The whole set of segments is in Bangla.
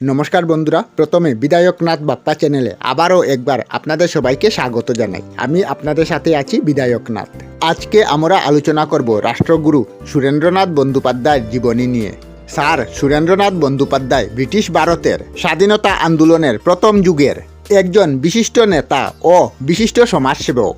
নমস্কার বন্ধুরা, প্রথমে বিধায়ক নাথ বাপ্পা চ্যানেলে আবারও একবার আপনাদের সবাইকে স্বাগত জানাই। আমি আপনাদের সাথে আছি বিধায়কনাথ। আজকে আমরা আলোচনা করব রাষ্ট্রগুরু সুরেন্দ্রনাথ বন্দ্যোপাধ্যায়ের জীবনী নিয়ে। স্যার সুরেন্দ্রনাথ বন্দ্যোপাধ্যায় ব্রিটিশ ভারতের স্বাধীনতা আন্দোলনের প্রথম যুগের একজন বিশিষ্ট নেতা ও বিশিষ্ট সমাজসেবক।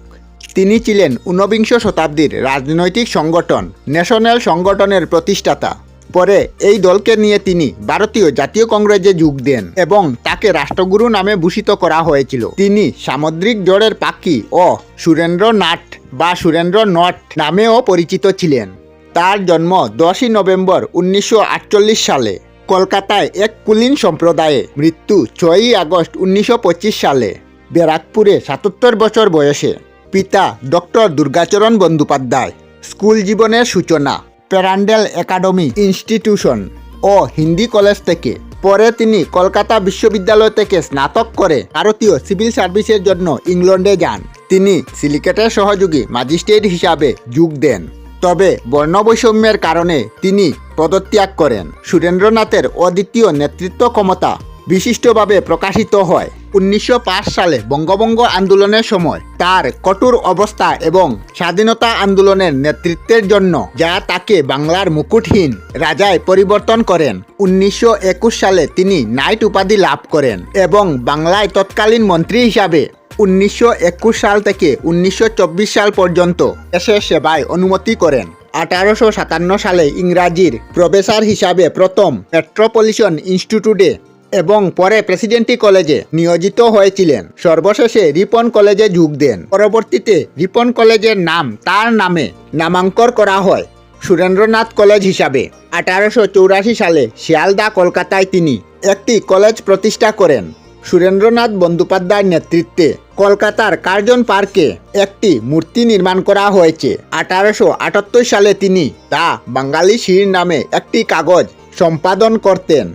তিনি ছিলেন ঊনবিংশ শতাব্দীর রাজনৈতিক সংগঠন, ন্যাশনাল সংগঠনের প্রতিষ্ঠাতা। পরে এই দলকে নিয়ে তিনি ভারতীয় জাতীয় কংগ্রেসে যোগ দেন এবং তাকে রাষ্ট্রগুরু নামে ভূষিত করা হয়েছিল। তিনি সামুদ্রিক জড়ের পাখি ও সুরেন্দ্র নাট বা সুরেন্দ্র নট নামেও পরিচিত ছিলেন। তার জন্ম দশই নভেম্বর উনিশশো আটচল্লিশ সালে। কলকাতায় এক কুলীন সম্প্রদায়ে মৃত্যু ছয়ই আগস্ট উনিশশো পঁচিশ সালে। ব্যারাকপুরে সাতাত্তর বছর বয়সে। পিতা ডক্টর দুর্গাচরণ বন্দ্যোপাধ্যায়। স্কুল জীবনের সূচনা। প্যারান্ডেল একাডেমি ইনস্টিটিউশন ও হিন্দি কলেজ থেকে। পরে তিনি কলকাতা বিশ্ববিদ্যালয় থেকে স্নাতক করে ভারতীয় সিভিল সার্ভিসের জন্য ইংল্যান্ডে যান। তিনি সিলিকেটের সহযোগী ম্যাজিস্ট্রেট হিসাবে যোগ দেন। তবে বর্ণবৈষম্যের কারণে তিনি পদত্যাগ করেন। সুরেন্দ্রনাথের অদ্বিতীয় নেতৃত্ব ক্ষমতা বিশিষ্টভাবে প্রকাশিত হয়। উনিশশো পাঁচ সালে বঙ্গভঙ্গ আন্দোলনের সময় তার কঠোর অবস্থা এবং স্বাধীনতা আন্দোলনের নেতৃত্বের জন্য যা তাকে বাংলার মুকুটহীন রাজায় পরিবর্তন করেন। উনিশশো একুশ সালে তিনি নাইট উপাধি লাভ করেন এবং বাংলায় তৎকালীন মন্ত্রী হিসাবে উনিশশো একুশ সাল থেকে উনিশশো চব্বিশ সাল পর্যন্ত এসে সেবায় অনুমতি করেন। আঠারোশো সাতান্ন সালে ইংরাজির প্রফেসর হিসাবে প্রথম মেট্রোপলিটন ইনস্টিটিউটে এবং পরে প্রেসিডেন্টি কলেজে নিয়োজিত হয়েছিলেন। সর্বশেষে রিপন কলেজে যোগ দেন। পরবর্তীতে রিপন কলেজের নাম তার নামে নামাঙ্কর করা হয় সুরেন্দ্রনাথ কলেজ হিসাবে। আঠারোশো চৌরাশি সালে শিয়ালদা, কলকাতায় তিনি একটি কলেজ প্রতিষ্ঠা করেন। সুরেন্দ্রনাথ বন্দ্যোপাধ্যায়ের নেতৃত্বে কলকাতার কার্জন পার্কে একটি মূর্তি নির্মাণ করা হয়েছে। আঠারোশো আটাত্তর সালে তিনি তা বাঙালি শির নামে একটি কাগজ সম্পাদন করতেন।